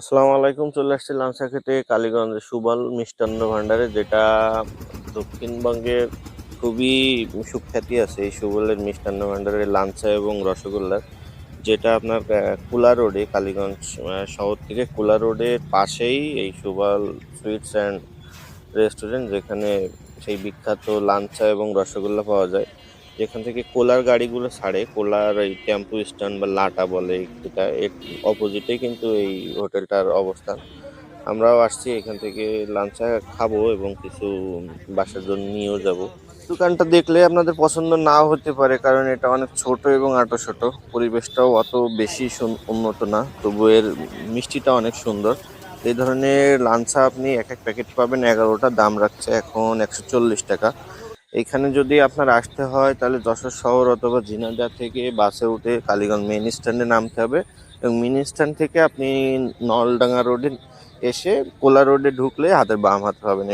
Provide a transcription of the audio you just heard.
আসসালামু আলাইকুম, চলে আসছি লাংসা খেতে কালীগঞ্জে সুবল মিষ্টান্ন ভান্ডারে যেটা দক্ষিণবঙ্গের খুবই সুখ্যাতি আছে এই সুবলের মিষ্টান্ন ভান্ডারের লাঞ্চা এবং রসগোল্লার, যেটা আপনার কুলা রোডে, কালীগঞ্জ শহর থেকে কুলা রোডের পাশেই এই সুবল সুইটস অ্যান্ড রেস্টুরেন্ট, যেখানে সেই বিখ্যাত লাঞ্চা এবং রসগোল্লা পাওয়া যায়। যেখান থেকে কোলার গাড়িগুলো ছাড়ে, কোলার এই টেম্পু স্ট্যান্ড বা লাটা বলে এটা এর অপোজিটে কিন্তু এই হোটেলটার অবস্থান। আমরাও আসছি এখান থেকে লাঞ্চা খাব এবং কিছু বাসার জন্য নিয়েও যাব। দোকানটা দেখলে আপনাদের পছন্দ নাও হতে পারে, কারণ এটা অনেক ছোট এবং আটো ছোট। পরিবেশটাও অত বেশি উন্নত না, তবু এর মিষ্টিটা অনেক সুন্দর। এই ধরনের লাঞ্চা আপনি এক এক প্যাকেট পাবেন, এগারোটা, দাম রাখছে এখন একশো চল্লিশ টাকা। এখানে যদি আপনার আসতে হয়, তাহলে যশোর শহর অথবা জিনাজা থেকে বাসে উঠে কালীগঞ্জ মেন স্ট্যান্ডে নামতে হবে। এবং মেন স্ট্যান্ড থেকে আপনি নলডাঙ্গা রোডে এসে কোলা রোডে ঢুকলে হাতের বাম হাতে পাবেন